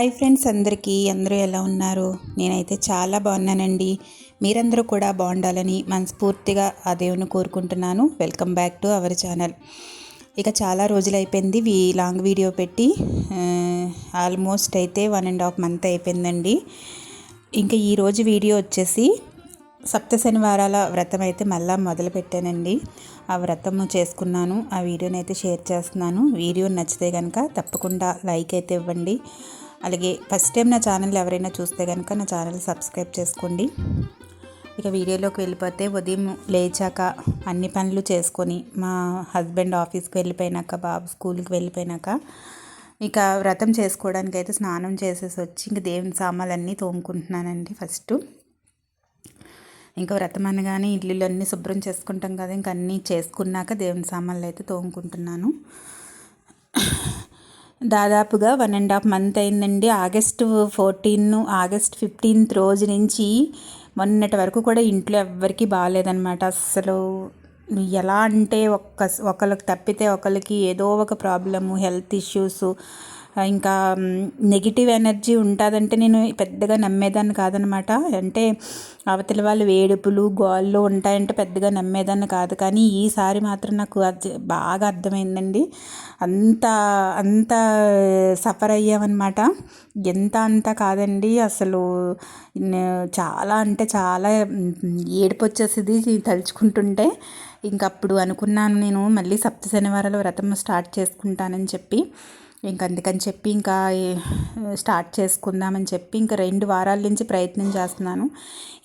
Hi friends అందరికీ. అందరూ ఎలా ఉన్నారు? నేనైతే చాలా బాగున్నానండి. మీరందరూ కూడా బాగుండాలని మనస్ఫూర్తిగా ఆ దేవుని కోరుకుంటున్నాను. Welcome back to our channel. ఇక చాలా రోజులు అయిపోయింది వీ లాంగ్ వీడియో పెట్టి ఆల్మోస్ట్ అయితే వన్ అండ్ హాఫ్ మంత్ అయిపోయిందండి. ఇంకా ఈరోజు వీడియో వచ్చేసి సప్త శనివారాల వ్రతం అయితే మళ్ళీ మొదలు పెట్టానండి. ఆ వ్రతం చేసుకున్నాను. ఆ వీడియోని అయితే షేర్ చేస్తున్నాను. వీడియో నచ్చితే కనుక తప్పకుండా లైక్ అయితే ఇవ్వండి. అలాగే ఫస్ట్ టైం నా ఛానల్ ఎవరైనా చూస్తే కనుక నా ఛానల్ సబ్స్క్రైబ్ చేసుకోండి. ఇక వీడియోలోకి వెళ్ళిపోతే ఉదయం లేచాక అన్ని పనులు చేసుకొని మా హస్బెండ్ ఆఫీస్కి వెళ్ళిపోయినాక బాబు స్కూల్కి వెళ్ళిపోయినాక ఇక వ్రతం చేసుకోవడానికి అయితే స్నానం చేసేసి వచ్చి ఇంక దేవుని సామాన్లన్నీ తోముకుంటున్నానండి ఫస్ట్. ఇంకా వ్రతం అనగానే ఇల్లులన్నీ శుభ్రం చేసుకుంటాం కదా ఇంక అన్నీ చేసుకున్నాక దేవుని సామాన్లు అయితే తోముకుంటున్నాను. దాదాపుగా వన్ అండ్ హాఫ్ మంత్ అయిందండి. ఆగస్ట్ ఫోర్టీన్ ఆగస్ట్ ఫిఫ్టీన్త్ రోజు నుంచి మొన్నటి వరకు కూడా ఇంట్లో ఎవ్వరికీ బాగాలేదనమాట అస్సలు ఎలా అంటే ఒక్క ఒకరికి తప్పితే ఒకరికి ఏదో ఒక ప్రాబ్లము హెల్త్ ఇష్యూస్ ఇంకా నెగిటివ్ ఎనర్జీ ఉంటుందంటే నేను పెద్దగా నమ్మేదాన్ని కాదనమాట. అంటే అవతల వాళ్ళు వేడుపులు గోళ్ళు ఉంటాయంటే పెద్దగా నమ్మేదాన్ని కాదు. కానీ ఈసారి మాత్రం నాకు బాగా అర్థమైందండి. అంత అంత సఫర్ అయ్యామన్నమాట. ఎంత అంత కాదండి అసలు చాలా అంటే చాలా ఏడుపు వచ్చేసింది తలుచుకుంటుంటే. ఇంకప్పుడు అనుకున్నాను నేను మళ్ళీ సప్త శనివారాలు వ్రతం స్టార్ట్ చేసుకుంటానని చెప్పి. ఇంక అందుకని చెప్పి ఇంకా స్టార్ట్ చేసుకుందామని చెప్పి ఇంకా రెండు వారాల నుంచి ప్రయత్నం చేస్తున్నాను.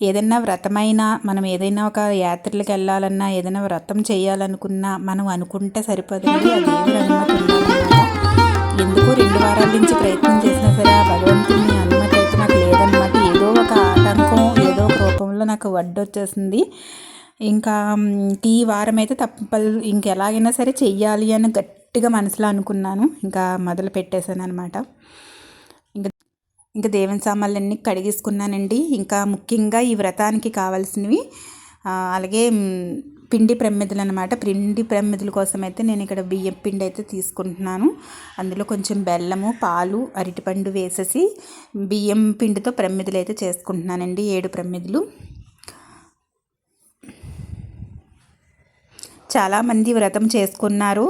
ఏదైనా వ్రతమైన మనం ఏదైనా ఒక యాత్రలకు వెళ్ళాలన్నా ఏదైనా వ్రతం చేయాలనుకున్నా మనం అనుకుంటే సరిపోతుంది అది దేవుడు అనుమతి ఎందుకు రెండు వారాల నుంచి ప్రయత్నం చేసినా సరే ఆ భగవంతుని అనుమతి అయితే నాకు లేదనమాట ఏదో ఒక ఆటంకం ఏదో ఒక రూపంలో నాకు వడ్డొచ్చేసింది. ఇంకా ఈ వారం అయితే తప్ప ఇంకెలాగైనా సరే చెయ్యాలి అని గట్టి గట్టిగా మనసులో అనుకున్నాను. ఇంకా మొదలు పెట్టేశాను అనమాట ఇంకా ఇంకా దేవుని సామాన్లన్నీ కడిగేసుకున్నానండి. ఇంకా ముఖ్యంగా ఈ వ్రతానికి కావాల్సినవి అలాగే పిండి ప్రమిదలు అనమాట పిండి ప్రమిదల కోసం అయితే నేను ఇక్కడ బియ్యం పిండి అయితే తీసుకుంటున్నాను. అందులో కొంచెం బెల్లము పాలు అరటిపండు వేసేసి బియ్యం పిండితో ప్రమిదలు అయితే చేసుకుంటున్నానండి. ఏడు ప్రమిదలు. చాలామంది వ్రతం చేసుకున్నారు.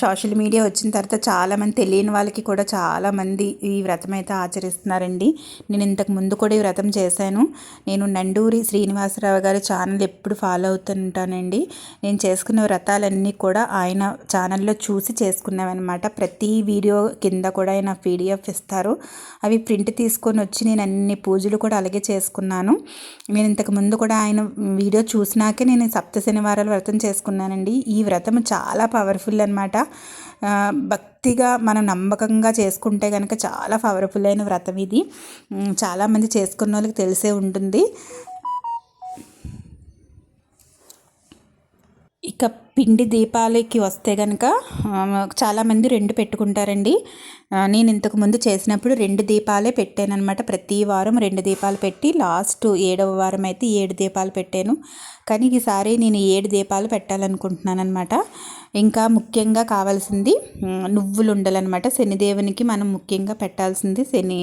సోషల్ మీడియా వచ్చిన తర్వాత చాలామంది తెలియని వాళ్ళకి కూడా చాలామంది ఈ వ్రతం అయితే ఆచరిస్తున్నారండి. నేను ఇంతకు ముందు కూడా ఈ వ్రతం చేశాను. నేను నండూరి శ్రీనివాసరావు గారి ఛానల్ ఎప్పుడు ఫాలో అవుతుంటానండి. నేను చేసుకున్న వ్రతాలన్నీ కూడా ఆయన ఛానల్లో చూసి చేసుకున్నామన్నమాట. ప్రతి వీడియో కింద కూడా ఆయన పీడిఎఫ్ ఇస్తారు. అవి ప్రింట్ తీసుకొని వచ్చి నేను అన్ని పూజలు కూడా అలాగే చేసుకున్నాను. నేను ఇంతకు ముందు కూడా ఆయన వీడియో చూసినాకే నేను సప్త శనివారాలు వ్రతం చేసుకున్నానండి ఈ వ్రతం చాలా పవర్ఫుల్ అనమాట భక్తిగా మనం నమ్మకంగా చేసుకుంటే కనుక చాలా పవర్ఫుల్ అయిన వ్రతం ఇది. చాలామంది చేసుకున్న వాళ్ళకి తెలిసే ఉంటుంది. ఇక పిండి దీపాలకి వస్తే కనుక చాలామంది రెండు పెట్టుకుంటారండి. నేను ఇంతకు ముందు చేసినప్పుడు రెండు దీపాలే పెట్టానమాట ప్రతి వారం రెండు దీపాలు పెట్టి లాస్ట్ ఏడవ వారం అయితే ఏడు దీపాలు పెట్టాను. కానీ ఈసారి నేను ఏడు దీపాలు పెట్టాలనుకుంటున్నాను అనమాట ఇంకా ముఖ్యంగా కావాల్సింది నువ్వులు ఉండాలన్నమాట. శనిదేవునికి మనం ముఖ్యంగా పెట్టాల్సింది శని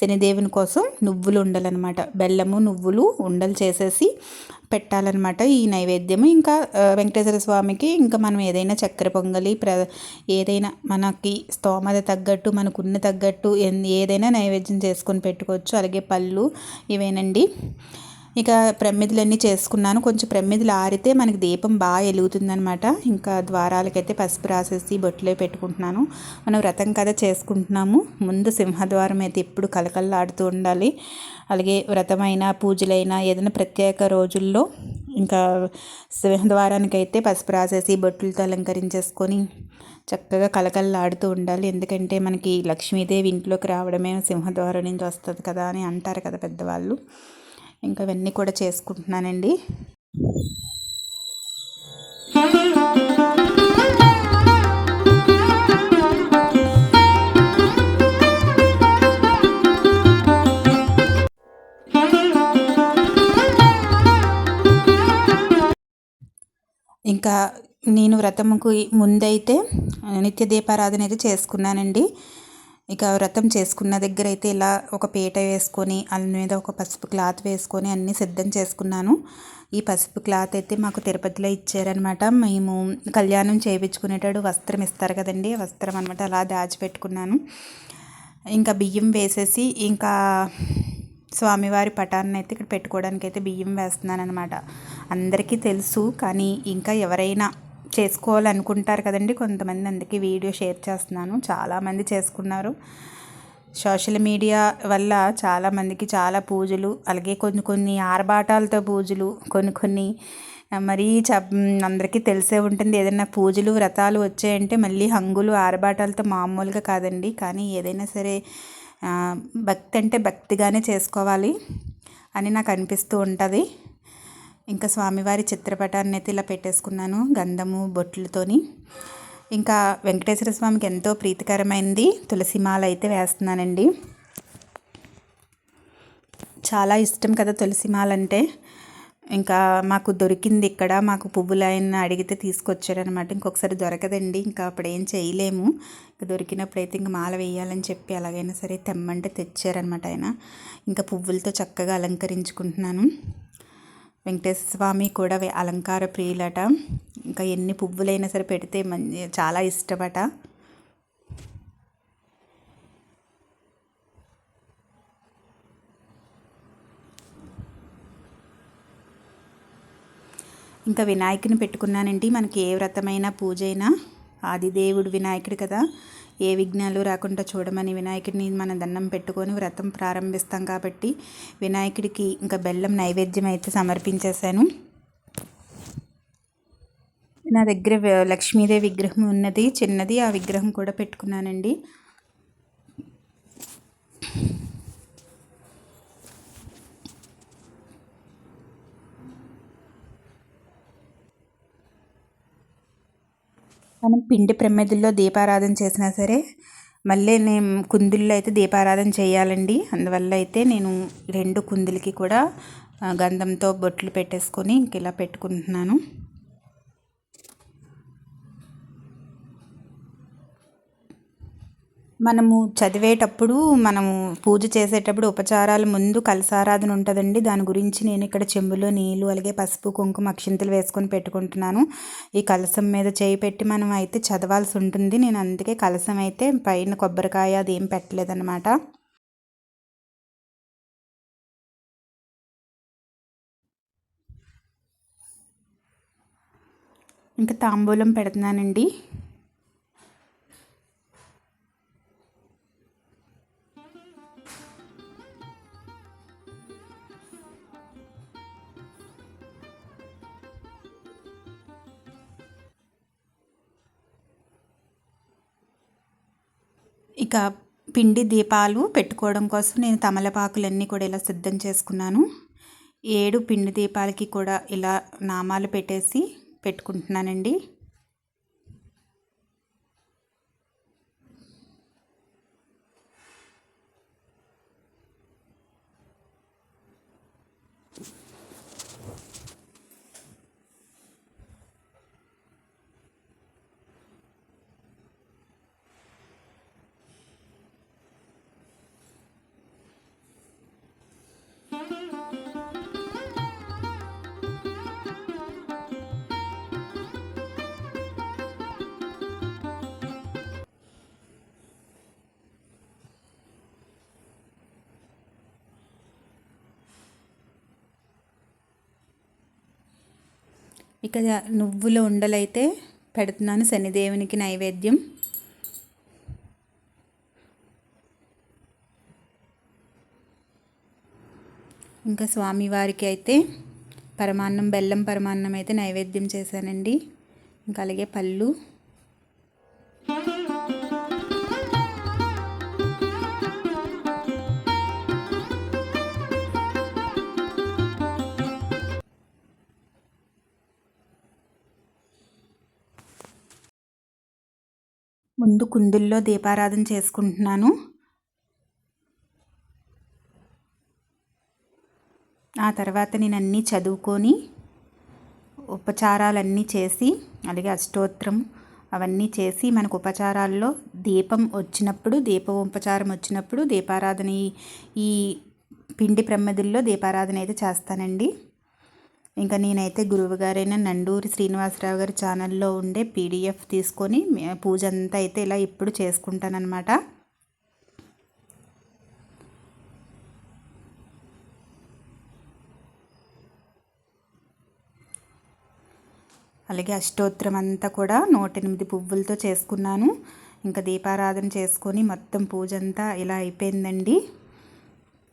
శనిదేవుని కోసం నువ్వులు ఉండాలన్నమాట. బెల్లము నువ్వులు ఉండలు చేసేసి పెట్టాలన్నమాట ఈ నైవేద్యము. ఇంకా వెంకటేశ్వర స్వామికి ఇంకా మనం ఏదైనా చక్కెర పొంగలి ప్ర ఏదైనా మనకి స్తోమత తగ్గట్టు మనకున్న తగ్గట్టు ఏదైనా నైవేద్యం చేసుకొని పెట్టుకోవచ్చు. అలాగే పళ్ళు ఇవేనండి. ఇక ప్రమిదలన్నీ చేసుకున్నాను. కొంచెం ప్రమిదలు ఆరితే మనకి దీపం బాగా వెలుగుతుందనమాట ఇంకా ద్వారాలకైతే పసుపు రాసేసి బొట్టులే పెట్టుకుంటున్నాను. మనం వ్రతం కథ చేసుకుంటున్నాము. ముందు సింహద్వారం అయితే ఎప్పుడు కలకల్లాడుతూ ఉండాలి. అలాగే వ్రతమైన పూజలైనా ఏదైనా ప్రత్యేక రోజుల్లో ఇంకా సింహద్వారానికి అయితే పసుపు రాసేసి బొట్టులతో అలంకరించేసుకొని చక్కగా కలకల్లాడుతూ ఉండాలి. ఎందుకంటే మనకి లక్ష్మీదేవి ఇంట్లోకి రావడమే సింహద్వారం నుంచి వస్తుంది కదా అని అంటారు కదా పెద్దవాళ్ళు. ఇంకా ఇవన్నీ కూడా చేసుకుంటున్నానండి. ఇంకా నేను వ్రతముకు ముందైతే నిత్య దీపారాధన అయితే చేసుకున్నానండి. ఇక వ్రతం చేసుకున్న దగ్గర అయితే ఇలా ఒక పీట వేసుకొని అల్ల మీద ఒక పసుపు క్లాత్ వేసుకొని అన్నీ సిద్ధం చేసుకున్నాను. ఈ పసుపు క్లాత్ అయితే మాకు తిరుపతిలో ఇచ్చారనమాట మేము కళ్యాణం చేయించుకునేటప్పుడు వస్త్రం ఇస్తారు కదండి వస్త్రం అనమాట అలా దాచిపెట్టుకున్నాను. ఇంకా బియ్యం వేసేసి ఇంకా స్వామివారి పటాన్ని అయితే ఇక్కడ పెట్టుకోవడానికి అయితే బియ్యం వేస్తున్నాను అనమాట అందరికీ తెలుసు కానీ ఇంకా ఎవరైనా చేసుకోవాలనుకుంటారు కదండి. కొంతమంది అందుకే వీడియో షేర్ చేస్తున్నాను. చాలామంది చేసుకున్నారు. సోషల్ మీడియా వల్ల చాలామందికి చాలా పూజలు అలాగే కొన్ని కొన్ని ఆర్భాటాలతో పూజలు కొన్ని కొన్ని మరీ చ అందరికీ తెలిసే ఉంటుంది. ఏదైనా పూజలు వ్రతాలు వచ్చాయంటే మళ్ళీ హంగులు ఆర్భాటాలతో మామూలుగా కాదండి. కానీ ఏదైనా సరే భక్తి అంటే భక్తిగానే చేసుకోవాలి అని నాకు అనిపిస్తూ ఉంటుంది. ఇంకా స్వామివారి చిత్రపటాన్ని అయితే ఇలా పెట్టేసుకున్నాను గంధము బొట్లతోని. ఇంకా వెంకటేశ్వర స్వామికి ఎంతో ప్రీతికరమైనది తులసిమాల అయితే వేస్తున్నానండి. చాలా ఇష్టం కదా తులసి అంటే ఇంకా మాకు దొరికింది ఇక్కడ మాకు పువ్వులు ఆయన అడిగితే తీసుకొచ్చారనమాట ఇంకొకసారి దొరకదండి ఇంకా అప్పుడు ఏం చేయలేము. ఇంకా దొరికినప్పుడు అయితే ఇంకా మాల వేయాలని చెప్పి ఎలాగైనా సరే తెమ్మంటే తెచ్చారనమాట ఆయన. ఇంకా పువ్వులతో చక్కగా అలంకరించుకుంటున్నాను. వెంకటేశ్వర స్వామి కూడా అలంకార ప్రియులట. ఇంకా ఎన్ని పువ్వులైనా సరే పెడితే మంచి చాలా ఇష్టమట ఇంకా వినాయకుని పెట్టుకున్నానండి. మనకి ఏ వ్రతమైన పూజ అయినా ఆదిదేవుడు వినాయకుడు కదా. ఏ విఘ్నాలు రాకుండా చూడమని వినాయకుడిని మన దండం పెట్టుకొని వ్రతం ప్రారంభిస్తాం కాబట్టి వినాయకుడికి ఇంకా బెల్లం నైవేద్యం అయితే సమర్పించేశాను. నా దగ్గర లక్ష్మీదేవి విగ్రహం ఉన్నది చిన్నది ఆ విగ్రహం కూడా పెట్టుకున్నానండి. మనం పిండి ప్రమిదల్లో దీపారాధన చేసినా సరే మళ్ళీ నేను కుందుల్లో అయితే దీపారాధన చేయాలండి. అందువల్ల అయితే నేను రెండు కుందులకి కూడా గంధంతో బొట్లు పెట్టేసుకొని ఇంక ఇలా పెట్టుకుంటున్నాను. మనము చదివేటప్పుడు మనము పూజ చేసేటప్పుడు ఉపచారాల ముందు కలసారాధన ఉంటుందండి. దాని గురించి నేను ఇక్కడ చెంబులో నీళ్ళు అలాగే పసుపు కుంకుమ అక్షింతలు వేసుకొని పెట్టుకుంటున్నాను. ఈ కలసం మీద చేయి పెట్టి మనం అయితే చదవాల్సి ఉంటుంది. నేను అందుకే కలసం అయితే పైన కొబ్బరికాయ అది ఏం పెట్టలేదన్నమాట. ఇంకా తాంబూలం పెడుతున్నానండి. ఇక పిండి దీపాలు పెట్టుకోవడం కోసం నేను తమలపాకులన్నీ కూడా ఇలా సిద్ధం చేసుకున్నాను. ఏడు పిండి దీపాలకి కూడా ఇలా నామాలు పెట్టేసి పెట్టుకుంటున్నానండి. ఇక నువ్వుల ఉండలైతే పెడుతున్నాను శనిదేవునికి నైవేద్యం. ఇంకా స్వామివారికి అయితే పరమాన్నం బెల్లం పరమాన్నం అయితే నైవేద్యం చేశానండి. ఇంకా అలాగే పళ్ళు. ముందు కుందుల్లో దీపారాధన చేసుకుంటున్నాను. ఆ తర్వాత నేను అన్నీ చదువుకొని ఉపచారాలన్నీ చేసి అలాగే అష్టోత్తరం అవన్నీ చేసి మనకు ఉపచారాల్లో దీపం వచ్చినప్పుడు దీప ఉపచారం వచ్చినప్పుడు దీపారాధన ఈ- ఈ పిండి ప్రమ్మదుల్లో దీపారాధన అయితే చేస్తానండి. ఇంకా నేనైతే గురువుగారైన నండూరి శ్రీనివాసరావు గారి ఛానల్లో ఉండే పీడిఎఫ్ తీసుకొని పూజ అంతా అయితే ఇలా ఇప్పుడు చేసుకుంటానన్నమాట. అలాగే అష్టోత్తరం అంతా కూడా నూట ఎనిమిది పువ్వులతో చేసుకున్నాను. ఇంకా దీపారాధన చేసుకొని మొత్తం పూజ అంతా ఇలా అయిపోయిందండి.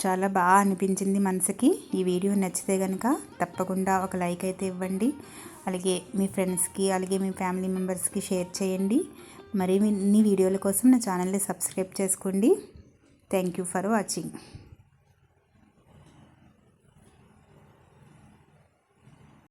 చాలా బాగా అనిపించింది మనసుకి. ఈ వీడియో నచ్చితే కనుక తప్పకుండా ఒక లైక్ అయితే ఇవ్వండి. అలాగే మీ ఫ్రెండ్స్కి అలాగే మీ ఫ్యామిలీ మెంబర్స్కి షేర్ చేయండి. మరిన్ని వీడియోల కోసం నా ఛానల్ని సబ్స్క్రైబ్ చేసుకోండి. Thank you for watching.